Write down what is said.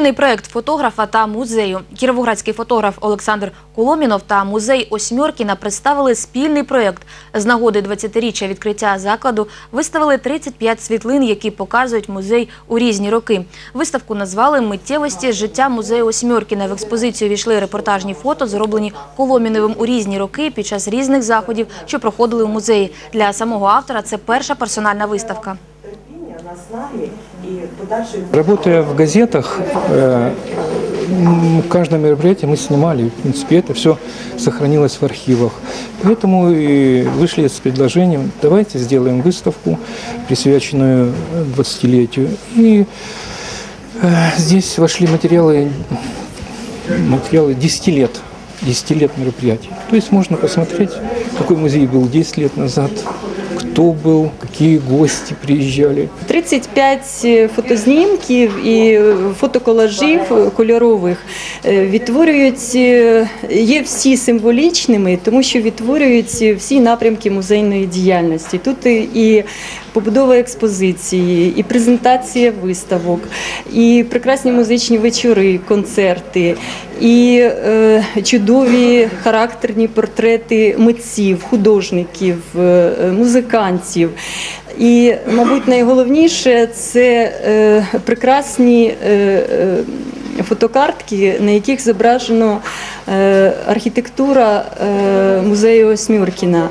Спільний проект фотографа та музею. Кіровоградський фотограф Олександр Коломінов та музей Осьмьоркіна представили спільний проект. З нагоди 20-річчя відкриття закладу виставили 35 світлин, які показують музей у різні роки. Виставку назвали «Миттєвості життя музею Осьмьоркіна». В експозицію війшли репортажні фото, зроблені Коломіновим у різні роки під час різних заходів, що проходили у музеї. Для самого автора це перша персональна виставка. Работая в газетах, э, каждое мероприятие мы снимали. В принципе, это все сохранилось в архивах. Поэтому и вышли с предложением, давайте сделаем выставку, присвященную 20-летию. И э, здесь вошли материалы, материалы 10 лет. 10 лет мероприятий. То есть можно посмотреть, какой музей был 10 лет назад, кто был, какие гости приезжали. 35 фотознімків і фотоколажів кольорових відтворюють, е, є всі символічними, тому що відтворюють всі напрямки музейної діяльності. Тут і- побудова експозиції, і презентація виставок, і прекрасні музичні вечори, концерти, і е, чудові характерні портрети митців, художників, е, музикантів. І, мабуть, найголовніше це е, прекрасні е, е, фотокартки, на яких зображено е, архітектура е, музею Смюркіна.